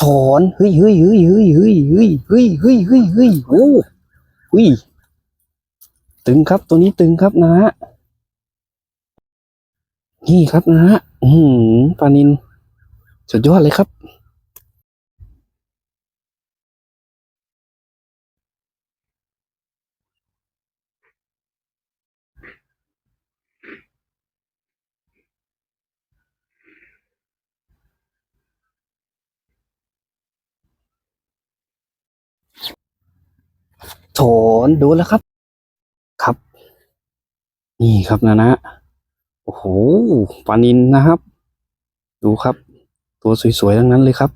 ถอนเฮ้ยเฮ้ยเฮ้ยเฮ้ยเฮ้ยเฮ้ยเฮ้ยเฮ้ยเฮ้ยเฮ้ยโอ้เฮ้ยตึงครับตัวนี้ตึงครับนะฮะนี่ครับนะฮะอืมปลานินสุดยอดเลยครับ โถนดูแล้วครับ ครับ นี่ครับนะนะโอ้โหปลานินนะครับ ดูครับ ตัวสวยๆทั้งนั้นเลยครับ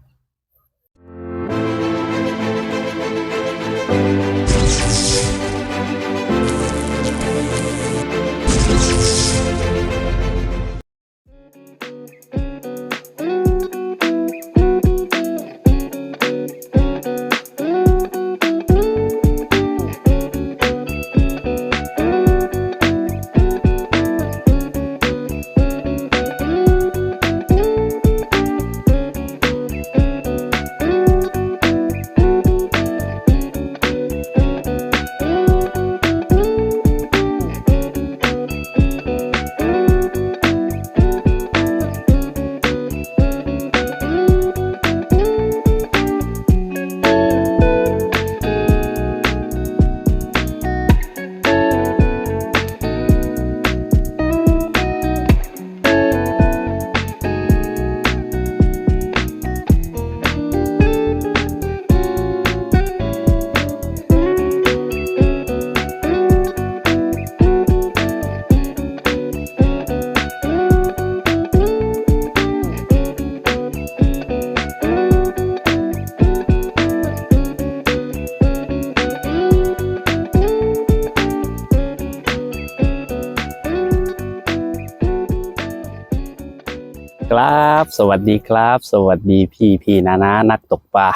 สวัสดีครับ สวัสดีพี่พี่นานานักตกปลา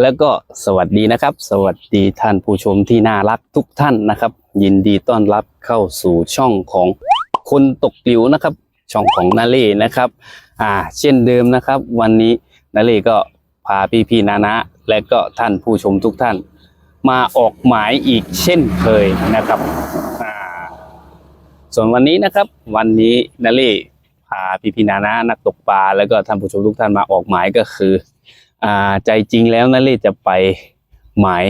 แล้วก็สวัสดีนะครับ สวัสดีท่านผู้ชมที่น่ารักทุกท่านนะครับ ยินดีต้อนรับเข้าสู่ช่องของคนตกปลิวนะครับ ช่องของนาเล่นะครับ อ่า เช่นเดิมนะครับ วันนี้นาเล่ก็พาพี่พี่นานาและก็ท่านผู้ชมทุกท่าน มาออกหมายอีกเช่นเคยนะครับอ่าส่วนวันนี้นะครับ วันนี้นาเล่ พาพี่พี่นานานักตกปลาแล้วก็ท่านผู้ชมทุกท่านมาออกหมายก็คืออ่าใจจริงแล้วนาเล่จะไปหมาย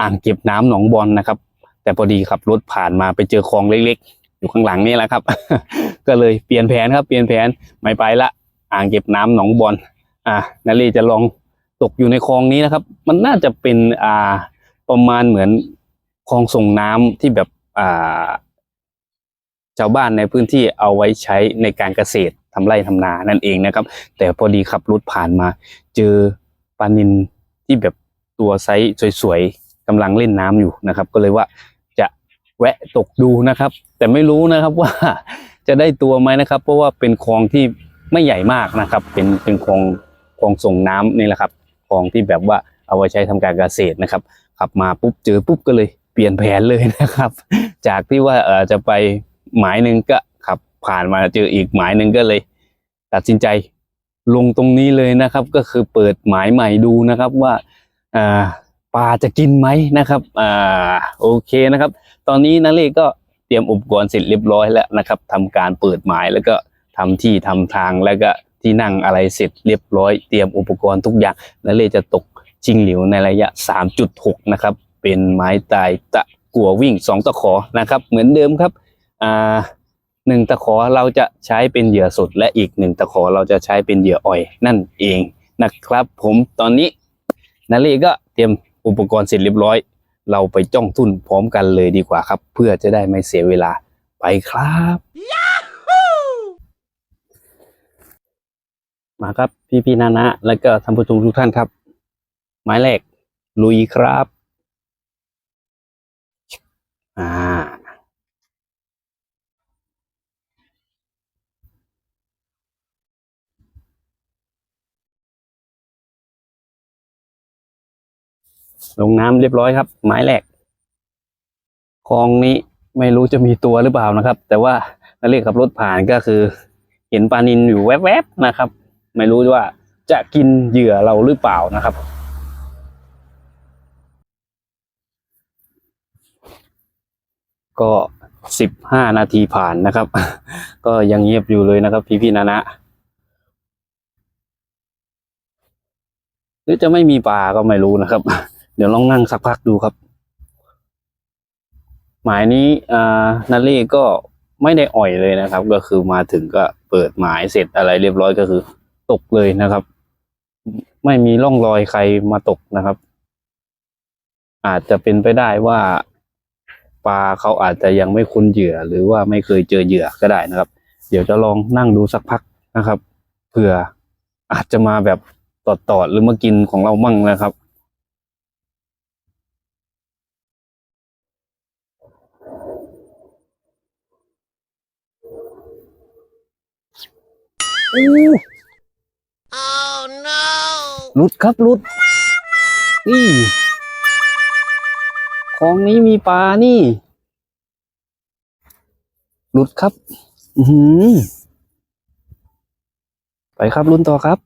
อ่างเก็บน้ำหนองบอลนะครับ แต่พอดีขับรถผ่านมาไปเจอคลองเล็ก ๆ อยู่ข้างหลังนี่แหละครับ ก็เลยเปลี่ยนแผนครับเปลี่ยนแผนไม่ไปละอ่างเก็บน้ำหนองบอลอ่านาเล่จะลองตกอยู่ในคลองนี้นะครับ มันน่าจะเป็นอ่าประมาณเหมือนคลองส่งน้ำที่แบบอ่า ชาวบ้านในพื้นที่เอาไว้ใช้ในการเกษตรทำไร่ทำนานั่นเองนะครับ แต่พอดีขับรถผ่านมา เจอปลานินที่แบบตัวไซส์สวยๆกำลังเล่นน้ำอยู่นะครับ ก็เลยว่าจะแวะตกดูนะครับ แต่ไม่รู้นะครับว่าจะได้ตัวไหมนะครับ เพราะว่าเป็นคลองที่ไม่ใหญ่มากนะครับ เป็นเป็นคลองคลองส่งน้ำนี่แหละครับคลองที่แบบว่าเอาไว้ใช้ทำการเกษตรนะครับขับมาปุ๊บเจอปุ๊บก็เลยเปลี่ยนแผนเลยนะครับ จากที่ว่าเออจะไป หมายหนึ่งก็ขับผ่านมาเจออีกหมายหนึ่งก็เลย ตัดสินใจลงตรงนี้เลยนะครับ ก็คือเปิดหมายใหม่ดูนะครับว่าอ่าปลาจะกินไหมนะครับอ่าโอเคนะครับ ตอนนี้นาเล่ก็เตรียมอุปกรณ์เสร็จเรียบร้อยแล้วนะครับทำการเปิดหมายแล้วก็ทำที่ทำทางแล้วก็ที่นั่งอะไรเสร็จเรียบร้อย เตรียมอุปกรณ์ทุกอย่างนาเล่จะตกชิงหลิวในระยะ 3.6 นะครับ เป็นไม้ตายตะกัววิ่ง 2 ตะขอนะครับ เหมือนเดิมครับ อ่าหนึ่งตะขอเราจะใช้เป็นเหยื่อสดและอีกหนึ่งตะขอเราจะใช้เป็นเหยื่ออ่อยนั่นเองนะครับ ผมตอนนี้นาเล่ก็เตรียมอุปกรณ์เสร็จเรียบร้อย เราไปจ้องทุ่นพร้อมกันเลยดีกว่าครับ เพื่อจะได้ไม่เสียเวลาไปครับ มาครับพี่พี่ๆนานะ แล้วก็ท่านผู้ชมทุกท่านครับ หมายแรกลุยครับ อ่า ลงน้ำเรียบร้อยครับหมายแรกคลองนี้ไม่รู้จะมีตัวหรือเปล่านะครับ แต่ว่านาเรียกขับรถผ่านก็คือ เห็นปลานินอยู่แวบๆนะครับ ไม่รู้ว่าจะกินเหยื่อเราหรือเปล่านะครับ ก็สิบห้านาทีผ่านนะครับ ก็ยังเงียบอยู่เลยนะครับ พี่พี่ๆนะนะหรือจะไม่มีปลาก็ไม่รู้นะครับ เดี๋ยวลองนั่งสักพักดูครับ หมายนี้นาเล่ก็ไม่ได้อ่อยเลยนะครับ ก็คือมาถึงก็เปิดหมายเสร็จอะไรเรียบร้อยก็คือ ตกเลยนะครับ ไม่มีร่องรอยใครมาตกนะครับ อาจจะเป็นไปได้ว่าปลาเขาอาจจะยังไม่คุ้นเหยื่อ หรือว่าไม่เคยเจอเหยื่อก็ได้นะครับ เดี๋ยวจะลองนั่งดูสักพักนะครับเผื่ออาจจะมาแบบตอดๆหรือมากินของเรามั่งนะครับ อู้ Oh no! หลุดครับหลุดนี่ของนี้มีปลานี่หลุดครับ อือไปครับลุนต่อครับ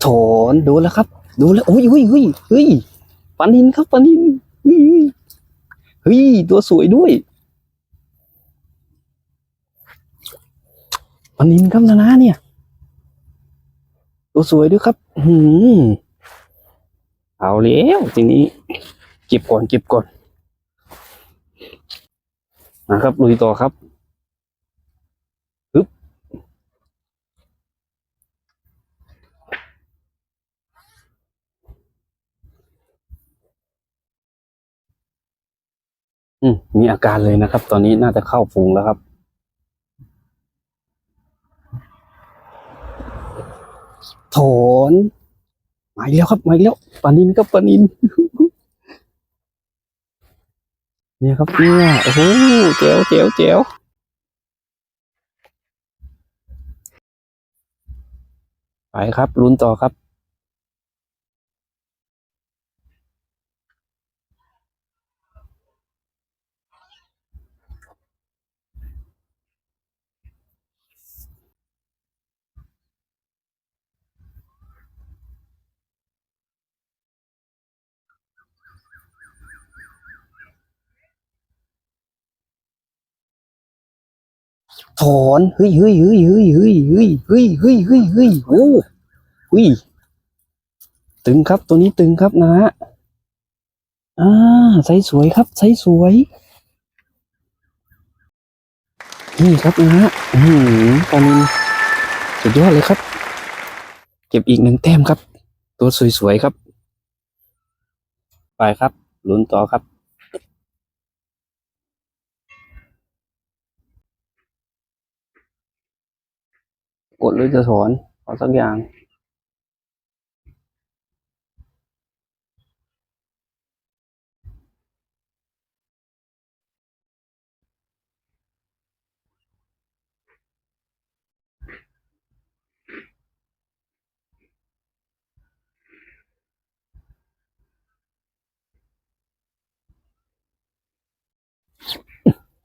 โถนดูแล้วครับ ดูแล้วโอ้ยเฮ้ยเฮ้ยเฮ้ยปลานินครับปลานินเฮ้ยเฮ้ยตัวสวยด้วยปลานินครับนะนะเนี่ย ตัวสวยด้วยครับ หืมเอาแล้วทีนี้เก็บก่อนเก็บก่อนนะครับลุยต่อครับ อืมมีอาการเลยนะครับ ตอนนี้น่าจะเข้าฝูงแล้วครับ โถนมาอีกแล้วครับมาอีกแล้วปานินครับปานิน เนี่ยครับเนี่ยโอ้โหเจ๋วเจ๋วเจ๋วไปครับลุ้นต่อครับ ถอนเฮ้ยเฮ้ยเฮ้ยเฮ้ยเฮ้ยเฮ้ยเฮ้ยเฮ้ยเฮ้ยเฮ้ยโอ้เฮ้ยตึงครับตัวนี้ตึงครับนะฮะอ่าไซส์สวยครับไซส์สวยนี่ครับนะฮะอืมปลานินสุดยอดเลยครับ เก็บอีกหนึ่งแต้มครับ ตัวสวยๆครับ ไปครับลุ้นต่อครับ กดหรือจะถอนขอสักอย่าง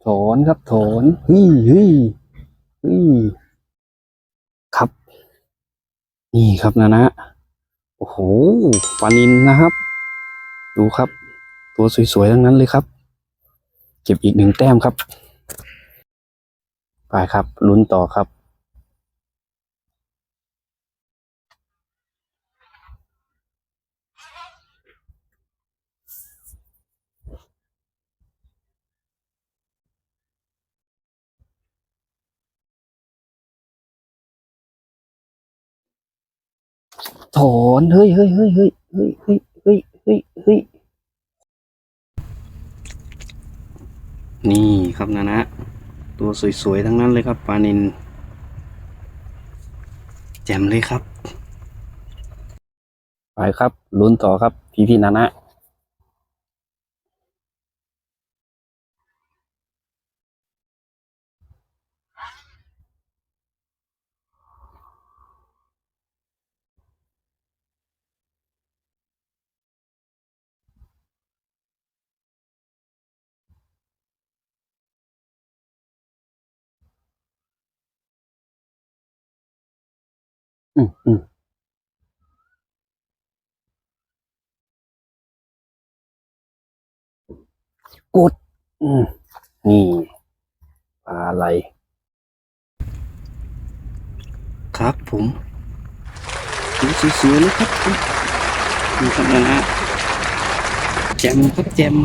โถนครับโถนเฮ้ยเฮ้ยเฮ้ยครับ นี่ครับนะนะโอ้โหปลานินนะครับ ดูครับ ตัวสวยๆทั้งนั้นเลยครับ เก็บอีกหนึ่งแต้มครับ ไปครับลุ้นต่อครับ ถอนเฮ้ยเฮ้ยเฮ้ยเฮ้ยเฮ้ยเฮ้ยเฮ้ยเฮ้ยเฮ้ยนี่ครับนะนะ ตัวสวยๆ ทั้งนั้นเลยครับปลานินแจ่มเลยครับ ไปครับลุ้นต่อครับ พี่พี่ๆนะนะ โอืมอืมกดอืมนี่ปลาอะไร ครับผมดูสวยๆเลยครับนี่ครับนะฮะแจมครับแจม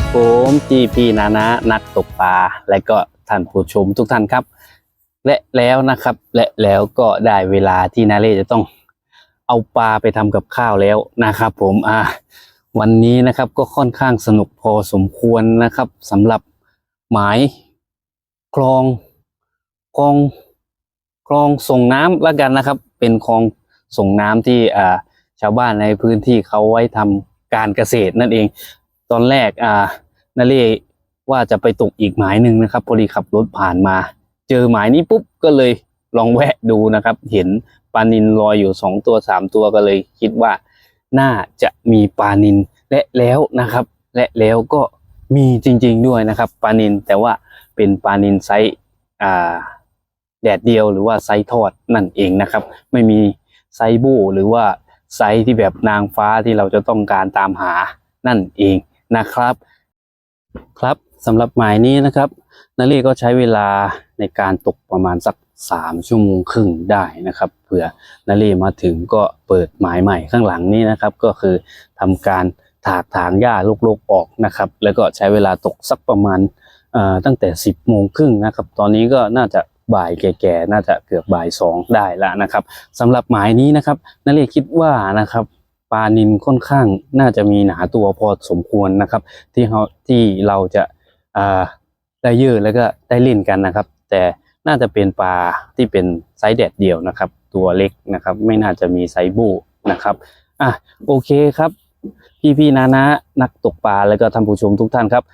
ครับผมพี่พี่นานะนักตกปลาและก็ท่านผู้ชมทุกท่านครับ และแล้วนะครับ และแล้วก็ได้เวลาที่นาเล่จะต้องเอาปลาไปทำกับข้าวแล้วนะครับ ผมอ่าวันนี้นะครับก็ค่อนข้างสนุกพอสมควรนะครับสำหรับหมายคลองคลองคลองส่งน้ำละกันนะครับ เป็นคลองส่งน้ำที่อ่าชาวบ้านในพื้นที่เขาไว้ทำการเกษตรนั่นเอง ตอนแรกอ่านาเล่ว่าจะไปตกอีกหมายหนึ่งนะครับ พอดีขับรถผ่านมา เจอหมายนี้ปุ๊บก็เลยลองแวะดูนะครับ เห็นปลานินลอยอยู่สองตัวสามตัวก็เลยคิดว่า น่าจะมีปลานินและแล้วนะครับ และแล้วก็มีจริง ๆด้วยนะครับปลานินแต่ว่าเป็นปลานินไซส์อ่าแดดเดียวหรือว่าไซส์ทอดนั่นเองนะครับ ไม่มีไซส์บูหรือว่าไซส์ที่แบบนางฟ้าที่เราจะต้องการตามหานั่นเอง นะครับ ครับสำหรับหมายนี้นะครับนาเล่ก็ใช้เวลาในการตกประมาณสักสามชั่วโมงครึ่งได้นะครับเผื่อนาเล่มาถึงก็เปิดหมายใหม่ข้างหลังนี้นะครับ ก็คือทำการถากถางหญ้าลกๆออกนะครับ แล้วก็ใช้เวลาตกสักประมาณตั้งแต่ 10โมงครึ่งนะครับ ตอนนี้ก็น่าจะบ่ายแก่ๆ น่าจะเกือบบ่ายสองได้แล้วนะครับสำหรับหมายนี้นะครับนาเล่คิดว่านะครับ ปลานินค่อนข้างน่าจะมีหนาตัวพอสมควรนะครับ ที่เขาที่เราจะอ่าได้เยอะแล้วก็ได้เล่นกันนะครับ แต่น่าจะเป็นปลาที่เป็นไซส์แดดเดียวนะครับ ตัวเล็กนะครับ ไม่น่าจะมีไซส์บูนะครับอะโอเคครับพี่พี่นานะนักตกปลาแล้วก็ท่านผู้ชมทุกท่านครับ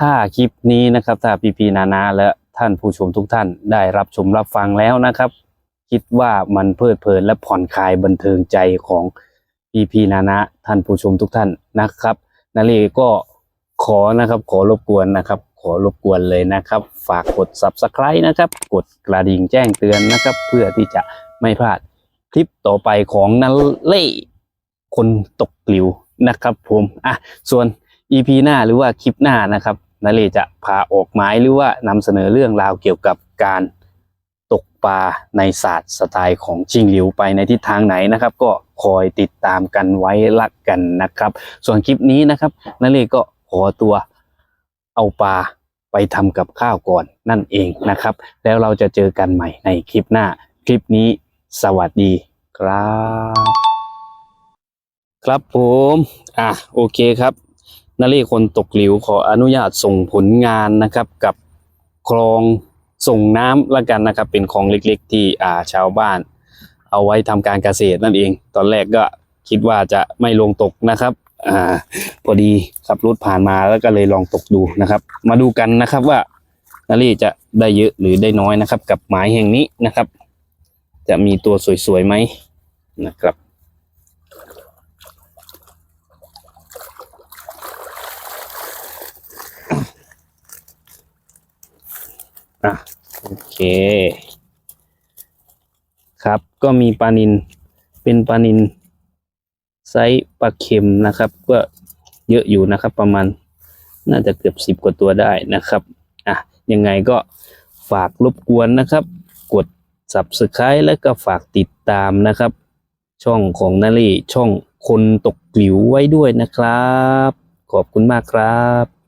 ถ้าคลิปนี้นะครับ ถ้าพี่พี่นานะและท่านผู้ชมทุกท่านได้รับชมรับฟังแล้วนะครับ คิดว่ามันเพลิดเพลินและผ่อนคลายบันเทิงใจของ พี่พี่นานะท่านผู้ชมทุกท่านนะครับนาเลก็ขอนะครับขอรบกวนนะครับ ขอรบกวนเลยนะครับ ฝากกด subscribe นะครับ กดกระดิ่งแจ้งเตือนนะครับ เพื่อที่จะไม่พลาดคลิปต่อไปของนาเล่คนตกกลิวนะครับผมอะส่วน EP หน้าหรือว่าคลิปหน้านะครับนาเลจะพาออกหมายหรือว่านำเสนอเรื่องราวเกี่ยวกับการ ตกปลาในศาสตร์สไตล์ของชิงหลิวไปในทิศทางไหนนะครับ ก็คอยติดตามกันไว้ละกันนะครับ ส่วนคลิปนี้นะครับนั่นเลก็ขอตัวเอาปลาไปทำกับข้าวก่อนนั่นเองนะครับ แล้วเราจะเจอกันใหม่ในคลิปหน้า คลิปนี้ สวัสดีครับ ครับผมอะโอเคครับนาเล่คนตกหลิวขออนุญาตส่งผลงานนะครับกับคลอง ส่งน้ำละกันนะครับ เป็นคลองเล็กๆ ที่อ่าชาวบ้าน เอาไว้ทำการเกษตรนั่นเอง ตอนแรกก็คิดว่าจะไม่ลงตกนะครับอ่าพอดีขับรถผ่านมาแล้วก็เลยลองตกดูนะครับ มาดูกันนะครับว่านารีจะได้เยอะหรือได้น้อยนะครับ กับหมายแห่งนี้นะครับ จะมีตัวสวยๆไหมนะครับ อะโอเค ครับก็มีปลานินเป็นปลานินไซส์ปลาเค็มนะครับ ก็เยอะอยู่นะครับ ประมาณน่าจะเกือบสิบกว่าตัวได้นะครับอะยังไงก็ฝากรบกวนนะครับ กด subscribe แล้วก็ฝากติดตามนะครับ ช่องของนารีช่องคนตกหลิวไว้ด้วยนะครับ ขอบคุณมากครับ